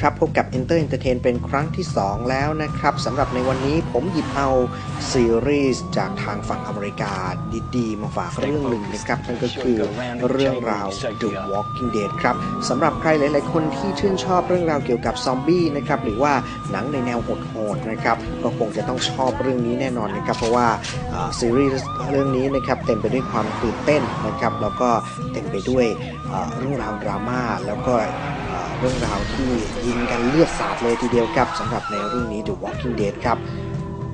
ครับพบกับ Enter Entertain เป็นครั้งที่ 2 แล้วนะครับสำหรับในวันนี้ผมหยิบเอาซีรีส์จากทางฝั่งอเมริกาดีๆ มาฝากเรื่องหนึ่งนะครับนั่นก็คือเรื่องราว The Walking Dead ครับสำหรับใครหลายๆ คนที่ชื่นชอบเรื่องราวเกี่ยวกับซอมบี้นะครับหรือว่าหนังในแนวโหดๆนะครับก็คงจะต้องชอบเรื่องนี้แน่นอนนะครับเพราะว่าซีรีส์เรื่องนี้นะครับเต็มไปด้วยความตื่นเต้นนะครับแล้วก็เต็มไปด้วยเรื่องราวดราม่าแล้วก็ เรื่องราวที่ยิงกันเลือดสาดเลยทีเดียวครับสำหรับในเรื่องนี้ The Walking Dead ครับ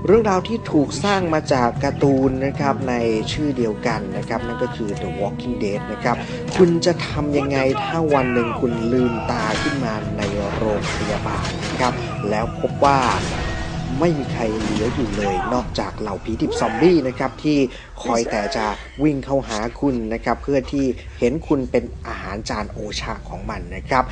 เรื่องราวที่ถูกสร้างมาจากการ์ตูนนะครับในชื่อเดียวกันนะครับนั่นก็คือ The Walking Dead นะครับคุณจะทำยังไงถ้าวันหนึ่งคุณลืมตาขึ้นมาในโรงพยาบาลนะครับแล้วพบว่าไม่มีใครเหลืออยู่เลยนอกจากเหล่าผีดิบซอมบี้นะครับที่คอยแต่จะวิ่งเข้าหาคุณนะครับเพื่อที่เห็นคุณเป็นอาหารจานโอชาของมันนะครับ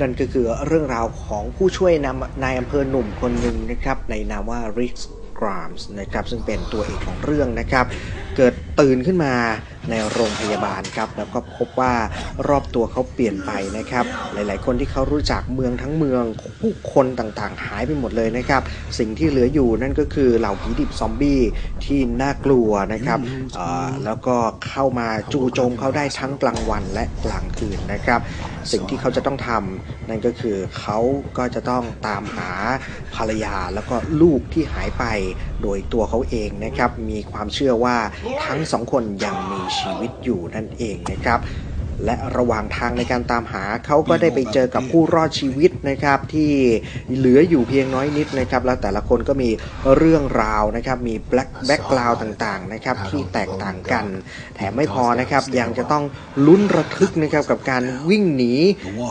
นั่นก็คือเรื่องราวของผู้ช่วยนำนายอำเภอหนุ่มคนหนึ่งนะครับในนามว่าริกกรามส์นะครับซึ่งเป็นตัวเอกของเรื่องนะครับ เกิดตื่นขึ้นมาในโรงพยาบาลครับ แล้วก็พบว่ารอบตัวเขาเปลี่ยนไปนะครับ หลายๆ คนที่เขารู้จักเมืองทั้งเมืองผู้คนต่างๆ หายไปหมดเลยนะครับ สิ่งที่เหลืออยู่นั่นก็คือเหล่าผีดิบซอมบี้ที่น่ากลัวนะครับเอ่อแล้วก็เข้ามาจู่โจมเขาได้ทั้งกลางวันและกลางคืนนะครับ สิ่งที่เขาจะต้องทำนั่นก็คือเขาก็จะต้องตามหาภรรยาแล้วก็ลูกที่หายไป โดยตัวเขาเองนะครับมีความเชื่อว่าทั้งสองคนยังมีชีวิตอยู่นั่นเองนะครับ และระหว่างทางในการตามหาเขาก็ได้ไปเจอกับผู้รอดชีวิตนะครับ ที่เหลืออยู่เพียงน้อยนิดนะครับ แล้วแต่ละคนก็มีเรื่องราวนะครับ มีแบล็คแบ็กกราวต่างๆนะครับที่แตกต่างกัน แถมไม่พอนะครับยังจะต้องลุ้นระทึกนะครับกับการวิ่งหนี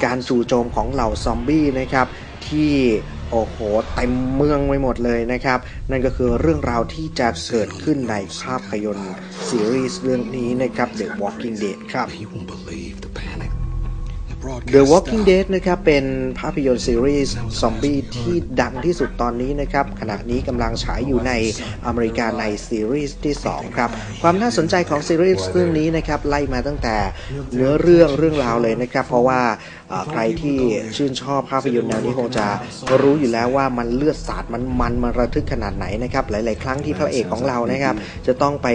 การจู่โจมของเหล่าซอมบี้นะครับที่ โอ้โหเต็มเมืองไปหมดเลยนะครับ นั่นก็คือเรื่องราวที่จะเกิดขึ้นในภาพยนตร์ซีรีส์เรื่องนี้นะครับ The Walking Dead ครับ the Walking Dead นะครับเป็นภาพยนตร์ซีรีส์ซอมบี้ที่ดังที่สุดตอนนี้นะครับขณะนี้กำลังฉายอยู่ในอเมริกาในซีรีส์ที่ 2 ครับ ความน่าสนใจของซีรีส์เรื่องนี้นะครับไล่มาตั้งแต่เนื้อเรื่องเรื่องราวเลยนะครับ เพราะว่าใครที่ชื่นชอบภาพยนตร์แนวนี้คงจะรู้อยู่แล้วว่ามันเลือดสาดมันมันมันระทึกขนาดไหนนะครับหลาย ๆ ครั้งที่พระเอกของเรานะครับจะต้องไป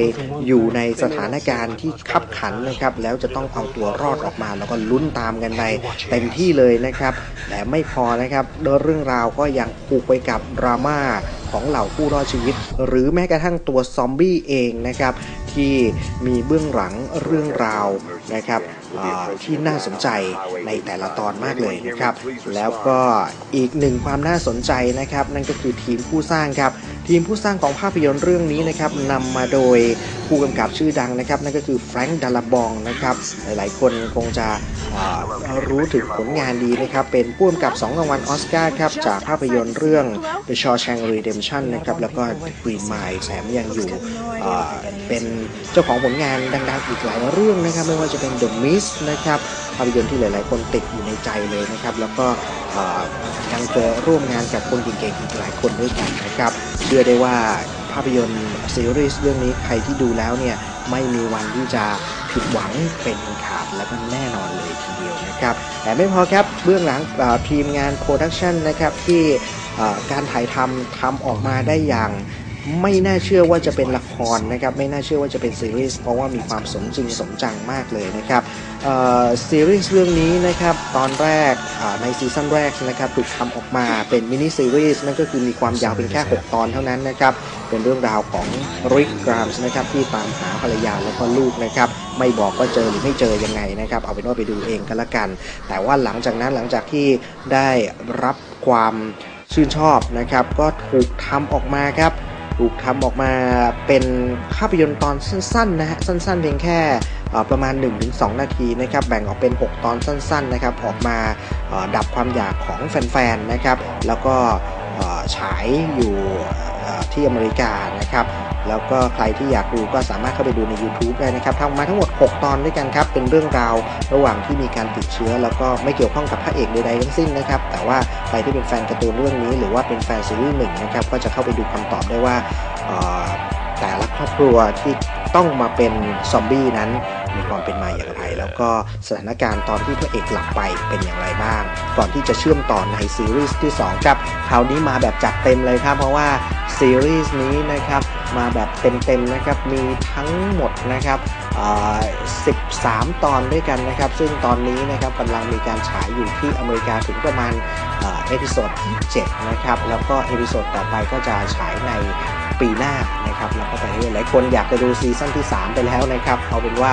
อยู่ในสถานการณ์ที่ขับขันนะครับแล้วจะต้องเอาตัวรอดออกมาแล้วก็ลุ้นตามกันในเต็มที่เลยนะครับ แต่ไม่พอนะครับโดยเรื่องราวก็ยังผูกไปกับดราม่าของเหล่าผู้รอดชีวิต หรือแม้กระทั่งตัวซอมบี้เองนะครับ ที่มีเบื้องหลังเรื่องราวนะครับที่น่าสนใจในแต่ละตอนมากเลยนะครับ แล้วก็อีกหนึ่งความน่าสนใจนะครับ นั่นก็คือทีมผู้สร้างครับ ทีมผู้สร้างของภาพยนตร์เรื่องนี้นะครับนำมาโดยผู้กำกับชื่อดังนะครับ นั่นก็คือแฟรงค์ดาลาบองนะครับ หลายๆ คนคงจะรู้ถึงผลงานดีนะครับ เป็นผู้กำกับ 2 รางวัลออสการ์ครับ จากภาพยนตร์เรื่อง The Shawshank Redemption นะครับ แล้วก็ Green Mile แถมยังอยู่เป็นเจ้าของผลงานดังๆอีกหลายเรื่องนะครับไม่ว่าจะเป็น The Mist นะครับภาพยนตร์ที่หลายๆ คนติดอยู่ในใจเลยนะครับแล้วก็อ่ายังเจอร่วมงานกับคนเก่งๆอีกหลายคนด้วยกันนะครับเชื่อได้ว่าภาพยนตร์ซีรีส์เรื่องนี้ใครที่ดูแล้วเนี่ยไม่มีวันที่จะผิดหวังเป็นขาดและก็แน่นอนเลยทีเดียวนะครับแต่ไม่พอครับเบื้องหลังทีมงานโปรดักชันนะครับที่การถ่ายทำทำออกมาได้อย่าง ไม่น่าเชื่อว่าจะเป็นละครนะครับไม่น่าเชื่อว่าจะเป็นซีรีส์เพราะว่ามีความสมจริงสมจังมากเลยนะครับเอ่อซีรีส์เรื่องนี้นะครับตอนแรกอ่าในซีซั่นแรกนะครับถูกทำออกมาเป็นมินิซีรีส์นั่นก็คือมีความยาวเพียงแค่ 6 ตอนเท่านั้นนะครับเป็นเรื่องราวของริกกรามส์นะครับที่ตามหาภรรยาแล้วก็ลูกนะครับไม่บอกว่าเจอหรือไม่เจอยังไงนะครับเอาเป็นว่าไปดูเองก็แล้วกัน แต่ว่าหลังจากนั้นหลังจากที่ได้รับความชื่นชอบนะครับก็ถูกทำออกมาครับ ถูกทำออกมาเป็นภาพยนตร์ตอนสั้นๆนะฮะสั้นๆเพียงแค่ประมาณ 1-2 นาทีนะครับแบ่งออกเป็น 6 ตอนสั้นๆนะครับออกมาดับความอยากของแฟนๆนะครับแล้วก็ฉายอยู่ที่อเมริกานะครับ แล้วก็ใครที่อยากดูก็สามารถเข้าไปดูใน YouTube ได้นะครับทำมาทั้งหมด 6 ตอนด้วยกันครับ เป็นเรื่องราวระหว่างที่มีการติดเชื้อ แล้วก็ไม่เกี่ยวข้องกับพระเอกใดๆทั้งสิ้นนะครับ แต่ว่าใครที่เป็นแฟนการ์ตูนเรื่องนี้ หรือว่าเป็นแฟนซีรีส์หนึ่งนะครับ ก็จะเข้าไปดูคำตอบได้ว่าแต่ละครอบครัวที่ต้องมาเป็นซอมบี้นั้นมีความเป็นมาอย่างไร แล้วก็สถานการณ์ตอนที่พระเอกหลับไปเป็นอย่างไรบ้าง ก่อนที่จะเชื่อมต่อในซีรีส์ที่2ครับคราวนี้มาแบบจัดเต็มเลยครับ เพราะว่าซีรีส์นี้นะครับ มาแบบเต็มๆนะครับ มีทั้งหมดนะครับ13 ตอนด้วยกันนะครับ ซึ่งตอนนี้นะครับกำลังมีการฉายอยู่ที่อเมริกาถึงประมาณเอ่อเอพิโซดที่7นะครับ แล้วก็เอพิโซดต่อไปก็จะฉายใน ปีหน้านะครับแล้วก็ไปเรื่อยหลายคนอยากจะดูซีซั่นที่ 3 ไปแล้วนะครับเอาเป็นว่า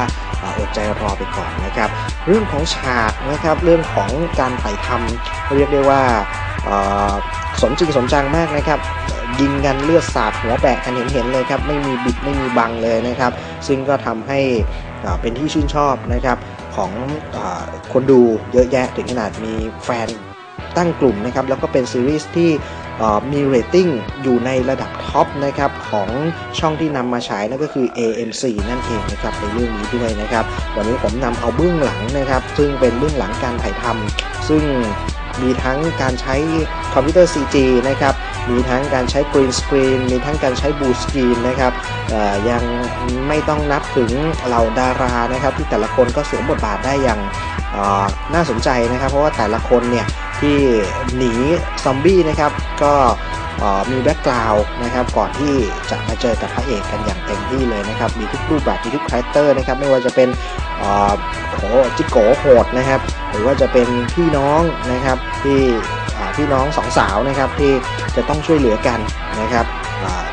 อดใจรอไปก่อนนะครับ เรื่องของฉากนะครับเรื่องของการถ่ายทำเรียกได้ว่าสมจริงสมจังมากนะครับยิงกันเลือดสาดหัวแบกกันเห็นๆเลยครับไม่มีบิดไม่มีบังเลยนะครับ ซึ่งก็ทำให้เป็นที่ชื่นชอบนะครับของอคนดูเยอะแยะถึงขนาดมีแฟนตั้งกลุ่มนะครับแล้วก็เป็นซีรีส์ที่ มีเรตติ้งอยู่ในระดับท็อปนะครับของช่องที่นำมาฉายนั่นก็คือ AMC นั่นเองนะครับในเรื่องนี้ด้วยนะครับ วันนี้ผมนำเอาเบื้องหลังนะครับ ซึ่งเป็นเบื้องหลังการถ่ายทำซึ่งมีทั้งการใช้คอมพิวเตอร์ CG นะครับ มีทั้งการใช้ Green Screen มีทั้งการใช้ Blue Screen นะครับยังไม่ต้องนับถึงเหล่าดารานะครับ ที่แต่ละคนก็สวมบทบาทได้อย่างน่าสนใจนะครับ เพราะว่าแต่ละคนเนี่ย ที่หนีซอมบี้นะครับ ก็มีแบ็กกราวน์นะครับก่อนที่จะมาเจอกับพระเอกกันอย่างเต็มที่เลยนะครับ มีทุกรูปแบบมีทุกคาแรคเตอร์นะครับไม่ว่าจะเป็นโหจิโกโหดนะครับ หรือว่าจะเป็นพี่น้องนะครับที่พี่น้องสองสาวนะครับที่จะต้องช่วยเหลือกันนะครับ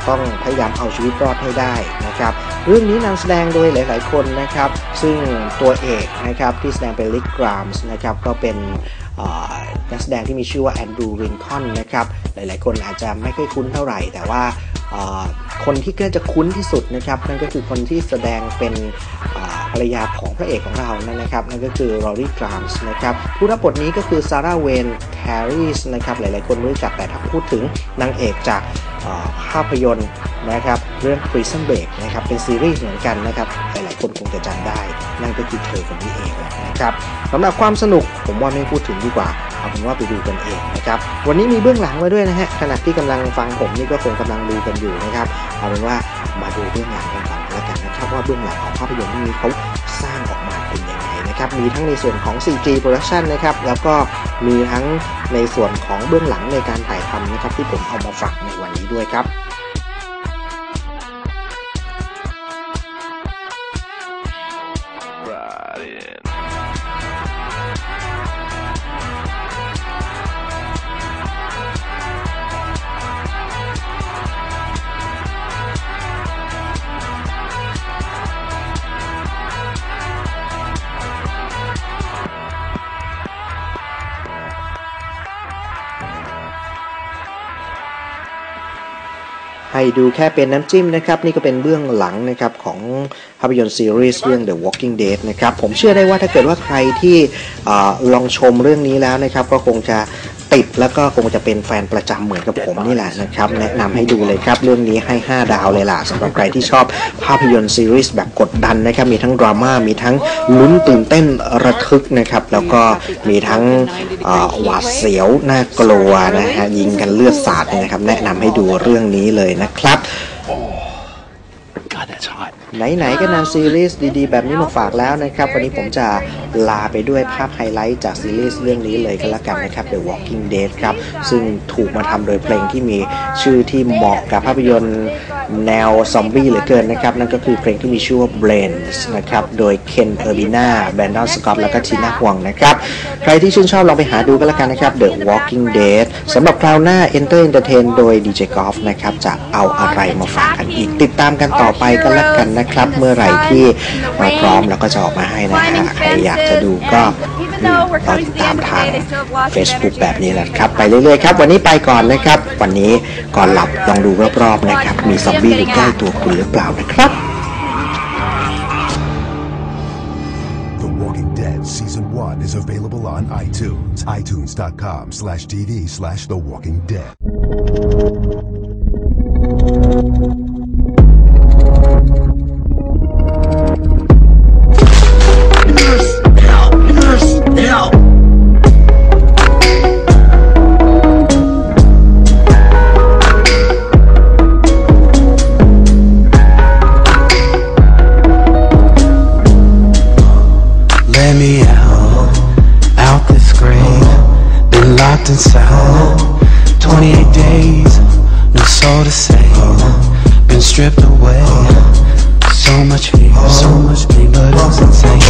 ต้องพยายามเอาชีวิตรอดให้ได้นะครับ เรื่องนี้นำแสดงโดยหลาย ๆ คนนะครับ ซึ่งตัวเอกนะครับที่แสดงเป็นลิกกรามส์นะครับก็เป็นอ่านักแสดงที่มีชื่อว่าแอนดรูริงคอนนะครับหลาย ๆ คนอาจจะไม่ค่อยคุ้นเท่าไหร่ แต่ว่าคนที่ก็จะคุ้นที่สุดนะครับนั่นก็คือคนที่แสดงเป็นภรรยาของพระเอกของเรานั่นนะครับนั่นก็คือรอรี่กรามส์นะครับผู้รับบทนี้ก็คือซาร่าเวนแครีสนะครับหลาย ๆ คนรู้จักแต่ถ้าพูดถึงนางเอกจาก ภาพยนตร์นะครับเรื่อง Prison Break นะครับเป็นซีรีส์เหมือนกันนะครับหลายๆคนคงจะจำได้ นั่นก็คือเธอคนนี้เองนะครับสำหรับความสนุกผมว่าไม่พูดถึงดีกว่าเอาเป็นว่าไปดูกันเองนะครับวันนี้มีเบื้องหลังไว้ด้วยนะฮะขณะที่กำลังฟังผมนี่ก็คงกำลังดูกันอยู่นะครับเอาเป็นว่ามาดูเบื้องหลังกันก่อนแล้วกันนะครับว่าเบื้องหลังของภาพยนตร์นี้เขาสร้างออกมา นะครับมีทั้งในส่วนของ CG Production นะครับแล้วก็มีทั้งในส่วนของเบื้องหลังในการถ่ายทำนะครับที่ผมเอามาฝากในวันนี้ด้วยครับ ดูแค่เป็นน้ำจิ้มนะครับ นี่ก็เป็นเบื้องหลังนะครับของภาพยนตร์ซีรีส์เรื่อง The Walking Dead นะครับ ผมเชื่อได้ว่าถ้าเกิดว่าใครที่อลองชมเรื่องนี้แล้วนะครับ ก็คงจะ ติดแล้วก็คงจะเป็นแฟนประจำเหมือนกับผมนี่แหละนะครับ แนะนำให้ดูเลยครับ เรื่องนี้ให้ 5 ดาวเลยล่ะสำหรับใครที่ชอบภาพยนตร์ซีรีส์แบบกดดันนะครับ มีทั้งดราม่ามีทั้งลุ้นตื่นเต้นระทึกนะครับ แล้วก็มีทั้งอ่าหวาดเสียวน่ากลัวนะฮะยิงกันเลือดสาดเนี่ยนะครับ แนะนำให้ดูเรื่องนี้เลยนะครับ God, that's hot. ไหนๆก็นำซีรีส์ดีๆ แบบนี้มาฝากแล้วนะครับ วันนี้ผมจะ ลาไปด้วยภาพไฮไลท์จากซีรีส์เรื่องนี้เลยก็แล้วกันนะครับ The Walking Dead ครับ ซึ่งถูกมาทำโดยเพลงที่มีชื่อที่เหมาะกับภาพยนตร์แนวซอมบี้เหลือเกินนะครับ นั่นก็คือเพลงที่มีชื่อว่า Brains นะครับ โดยเคนเออร์บินาแบนดอนสกอตแล้วก็ทีน่าฮวงนะครับ ใครที่ชื่นชอบลองไปหาดูก็แล้วกันนะครับ The Walking Dead สำหรับคราวหน้า Enter Entertain โดย DJ Golf นะครับจะเอาอะไรมาฝากกันอีก ติดตามกันต่อไปก็แล้วกันนะครับ เมื่อไหร่ที่มาพร้อมแล้วก็จะออกมาให้นะฮะใครอยากจะดูก็อืมรอติดตามทาง Facebook แบบนี้แหละครับ ไปเรื่อยๆครับ วันนี้ไปก่อนนะครับ วันนี้ก่อนหลับลองดูรอบๆนะครับ มีซอมบี้อยู่ใกล้ตัวคุณหรือเปล่านะครับ The Walking Dead Season 1 is available on iTunes. iTunes.com slash TV slash The Walking Dead. away. So much pain, so much pain, but it's insane.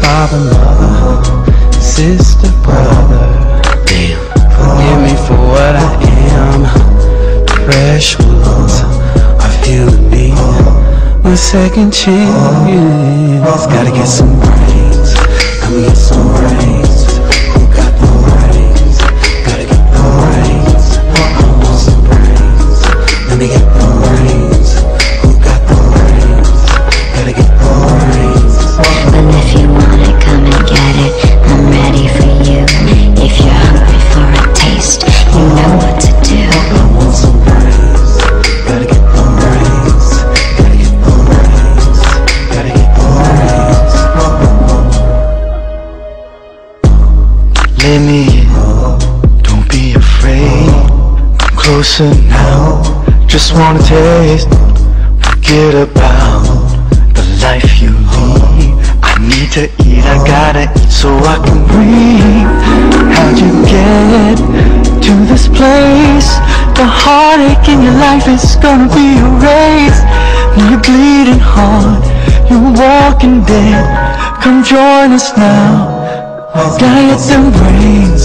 Father, mother, sister, brother Damn, forgive me for what I am. Fresh wounds are feeling me. My second chance. Gotta get some brains, Gotta get some brains. Closer now. Just wanna taste. Forget about the life you lead. I need to eat. I gotta eat so I can breathe. How'd you get to this place? The heartache in your life is gonna be erased. When you're bleeding hard, you're walking dead. Come join us now. Gotta get them brains.